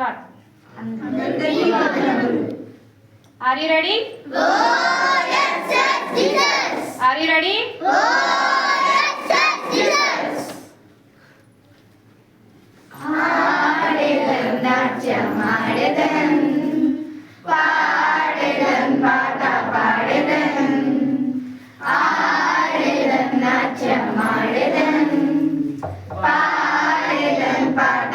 Start. Are you ready? Go, yes, yes, Jesus. Are you ready? Go, yes, yes, Jesus. പാടിടം നാട്യമാടിടം പാടിടം പാട്ട പാടിടം ആടിടം നാട്യമാടിടം പാടിടം പാട്ട